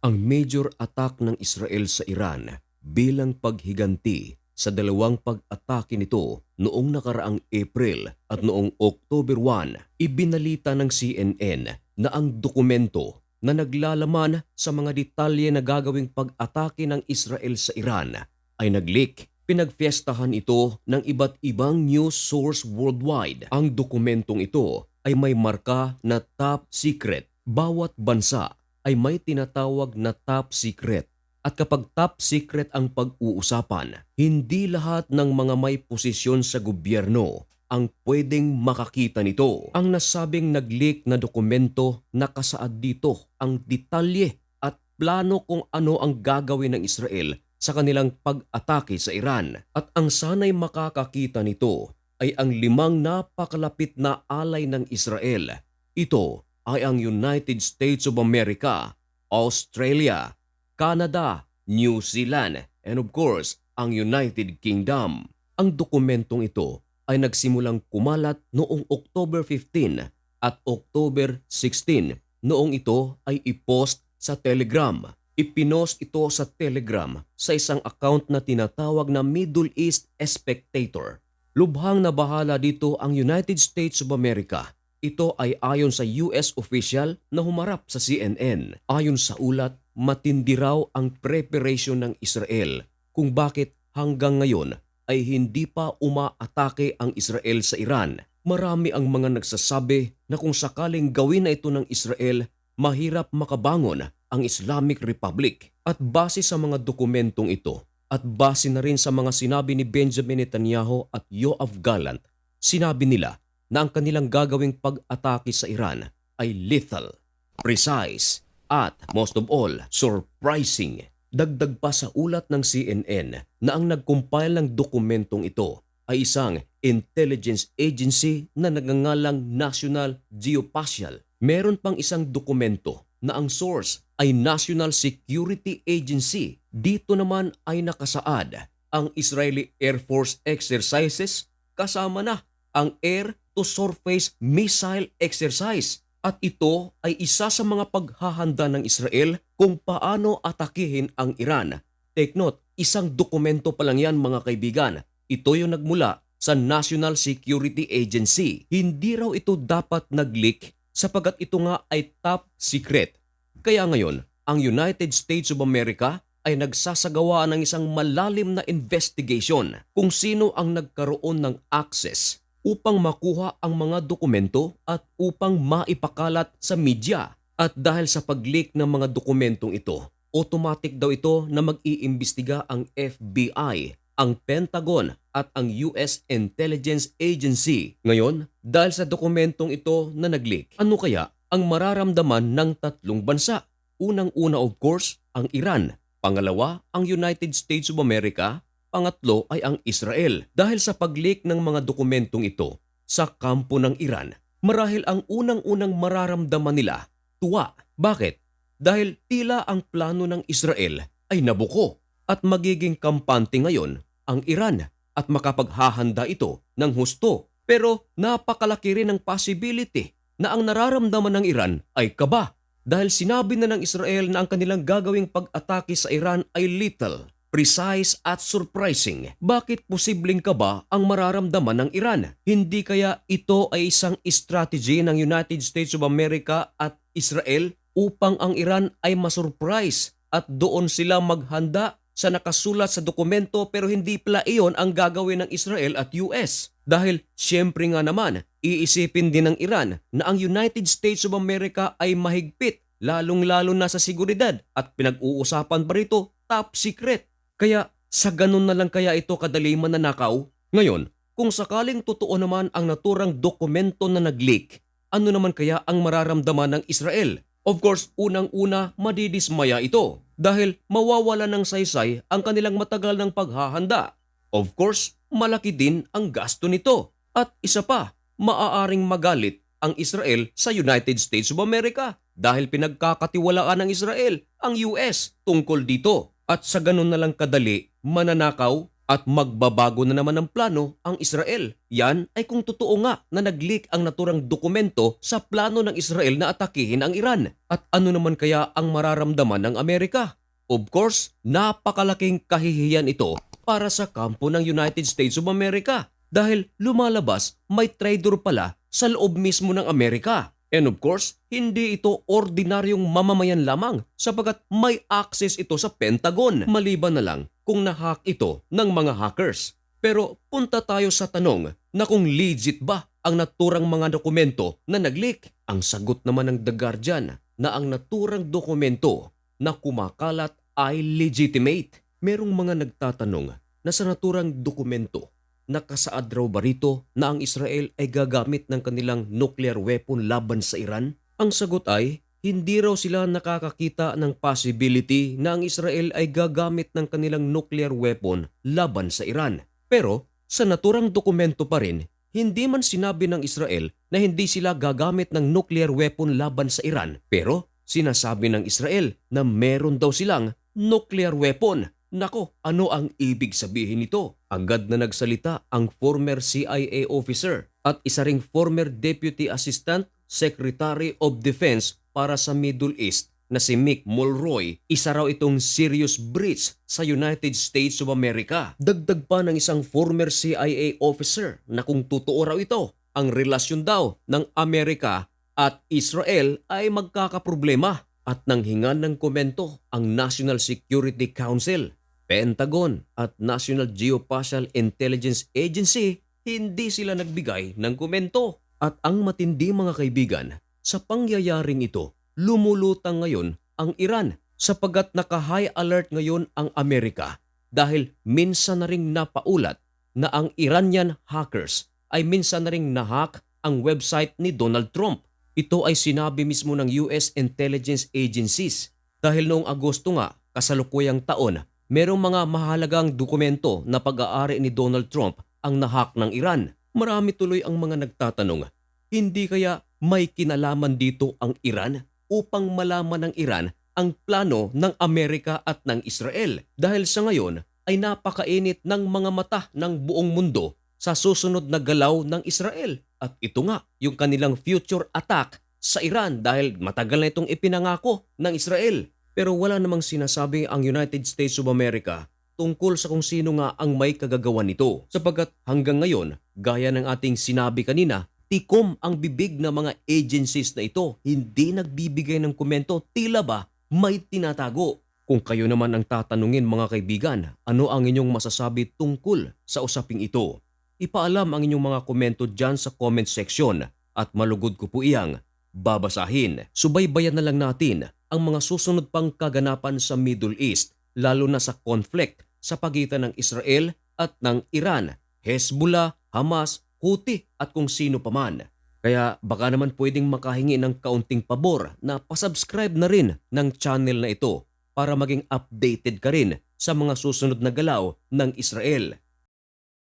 ang major attack ng Israel sa Iran bilang paghiganti sa dalawang pag-atake nito noong nakaraang April at noong October 1, ibinalita ng CNN na ang dokumento na naglalaman sa mga detalye na gagawing pag-atake ng Israel sa Iran ay nag-leak. Pinagfiestahan ito ng iba't ibang news source worldwide. Ang dokumentong ito ay may marka na top secret. Bawat bansa ay may tinatawag na top secret. At kapag top secret ang pag-uusapan, hindi lahat ng mga may posisyon sa gobyerno ang pwedeng makakita nito. Ang nasabing nag-leak na dokumento nakasaad dito ang detalye at plano kung ano ang gagawin ng Israel sa kanilang pag-atake sa Iran. At ang sanay makakakita nito ay ang limang napakalapit na alay ng Israel. Ito ay ang United States of America, Australia, Canada, New Zealand, and of course, ang United Kingdom. Ang dokumentong ito ay nagsimulang kumalat noong October 15 at October 16 noong ito ay ipost sa Telegram. Ipinost ito sa Telegram sa isang account na tinatawag na Middle East Spectator. Lubhang na bahala dito ang United States of America. Ito ay ayon sa US official na humarap sa CNN. Ayon sa ulat, matindi raw ang preparation ng Israel kung bakit hanggang ngayon ay hindi pa umaatake ang Israel sa Iran. Marami ang mga nagsasabi na kung sakaling gawin na ito ng Israel, mahirap makabangon ang Islamic Republic. At base sa mga dokumentong ito, at base na rin sa mga sinabi ni Benjamin Netanyahu at Yoav Gallant, sinabi nila na ang kanilang gagawing pag-atake sa Iran ay lethal, precise, at most of all, surprising. Dagdag pa sa ulat ng CNN na ang nag-compile ng dokumentong ito ay isang intelligence agency na nagngangalang National Geospatial. Meron pang isang dokumento na ang source ay National Security Agency. Dito naman ay nakasaad ang Israeli Air Force exercises kasama na ang air to surface missile exercise. At ito ay isa sa mga paghahanda ng Israel kung paano atakihin ang Iran. Take note, isang dokumento pa lang yan mga kaibigan. Ito yung nagmula sa National Security Agency. Hindi raw ito dapat nag-leak sapagat ito nga ay top secret. Kaya ngayon, ang United States of America ay nagsasagawa ng isang malalim na investigation kung sino ang nagkaroon ng access upang makuha ang mga dokumento at upang maipakalat sa media. At dahil sa pag-leak ng mga dokumentong ito, automatic daw ito na mag-iimbestiga ang FBI, ang Pentagon at ang US Intelligence Agency. Ngayon, dahil sa dokumentong ito na nag-leak, ano kaya ang mararamdaman ng tatlong bansa? Unang-una of course, ang Iran. Pangalawa, ang United States of America Pangatlo ay ang Israel. Dahil sa pag-leak ng mga dokumentong ito sa kampo ng Iran, marahil ang unang-unang mararamdaman nila, tuwa. Bakit? Dahil tila ang plano ng Israel ay nabuko at magiging kampante ngayon ang Iran at makapaghahanda ito ng husto. Pero napakalaki rin ang possibility na ang nararamdaman ng Iran ay kaba dahil sinabi na ng Israel na ang kanilang gagawing pag-atake sa Iran ay lethal precise at surprising. Bakit posibleng ka ba ang mararamdaman ng Iran? Hindi kaya ito ay isang strategy ng United States of America at Israel upang ang Iran ay masurprise at doon sila maghanda sa nakasulat sa dokumento pero hindi pala iyon ang gagawin ng Israel at US. Dahil siyempre nga naman, iisipin din ng Iran na ang United States of America ay mahigpit lalong-lalo na sa seguridad at pinag-uusapan pa rito top secret kaya sa ganun na lang kaya ito kadali mananakaw? Ngayon, kung sakaling totoo naman ang naturang dokumento na nag-leak, ano naman kaya ang mararamdaman ng Israel? Of course, unang-una madidismaya ito dahil mawawala ng saysay ang kanilang matagal ng paghahanda. Of course, malaki din ang gasto nito. At isa pa, maaaring magalit ang Israel sa United States of America dahil pinagkakatiwalaan ng Israel ang US tungkol dito. At sa ganun na lang kadali, mananakaw At magbabago na naman ng plano ang Israel. Yan ay kung totoo nga na nag-leak ang naturang dokumento sa plano ng Israel na atakihin ang Iran. At ano naman kaya ang mararamdaman ng Amerika? Of course, napakalaking kahihiyan ito para sa kampo ng United States of America dahil lumalabas may traitor pala sa loob mismo ng Amerika. And of course, hindi ito ordinaryong mamamayan lamang sapagkat may access ito sa Pentagon maliban na lang kung nahack ito ng mga hackers. Pero punta tayo sa tanong na kung legit ba ang naturang mga dokumento na nag-leak. Ang sagot naman ng The Guardian na ang naturang dokumento na kumakalat ay legitimate. Merong mga nagtatanong na sa naturang dokumento nakasaad raw ba rito na ang Israel ay gagamit ng kanilang nuclear weapon laban sa Iran? Ang sagot ay, hindi raw sila nakakakita ng possibility na ang Israel ay gagamit ng kanilang nuclear weapon laban sa Iran. Pero sa naturang dokumento pa rin, hindi man sinabi ng Israel na hindi sila gagamit ng nuclear weapon laban sa Iran. Pero sinasabi ng Israel na meron daw silang nuclear weapon. Nako, ano ang ibig sabihin nito? Agad na nagsalita ang former CIA officer at isa ring former Deputy Assistant Secretary of Defense para sa Middle East na si Mick Mulroy, isa raw itong serious breach sa United States of America. Dagdag pa ng isang former CIA officer na kung totoo raw ito, ang relasyon daw ng Amerika at Israel ay magkakaproblema at nanghingan ng komento ang National Security Council Pentagon at National Geospatial Intelligence Agency, hindi sila nagbigay ng komento. At ang matindi mga kaibigan, sa pangyayaring ito, lumulutang ngayon ang Iran sapagat naka-high alert ngayon ang Amerika dahil minsan na ring napaulat na ang Iranian hackers ay minsan na ring nahack ang website ni Donald Trump. Ito ay sinabi mismo ng US intelligence agencies dahil noong Agosto nga, kasalukuyang taon, merong mga mahalagang dokumento na pag-aari ni Donald Trump ang nahak ng Iran. Marami tuloy ang mga nagtatanong, hindi kaya may kinalaman dito ang Iran upang malaman ng Iran ang plano ng Amerika at ng Israel dahil sa ngayon ay napakainit ng mga mata ng buong mundo sa susunod na galaw ng Israel. At ito nga, yung kanilang future attack sa Iran dahil matagal na itong ipinangako ng Israel. Pero wala namang sinasabi ang United States of America tungkol sa kung sino nga ang may kagagawa nito. Sapagkat hanggang ngayon, gaya ng ating sinabi kanina, tikom ang bibig ng mga agencies na ito. Hindi nagbibigay ng komento, tila ba may tinatago. Kung kayo naman ang tatanungin mga kaibigan, ano ang inyong masasabi tungkol sa usaping ito? Ipaalam ang inyong mga komento dyan sa comment section at malugod ko po iyang babasahin. Subaybayan na lang natin ang mga susunod pang kaganapan sa Middle East lalo na sa conflict sa pagitan ng Israel at ng Iran, Hezbollah, Hamas, Houthi at kung sino paman. Kaya baka naman pwedeng makahingi ng kaunting pabor na pasubscribe na rin ng channel na ito para maging updated ka rin sa mga susunod na galaw ng Israel.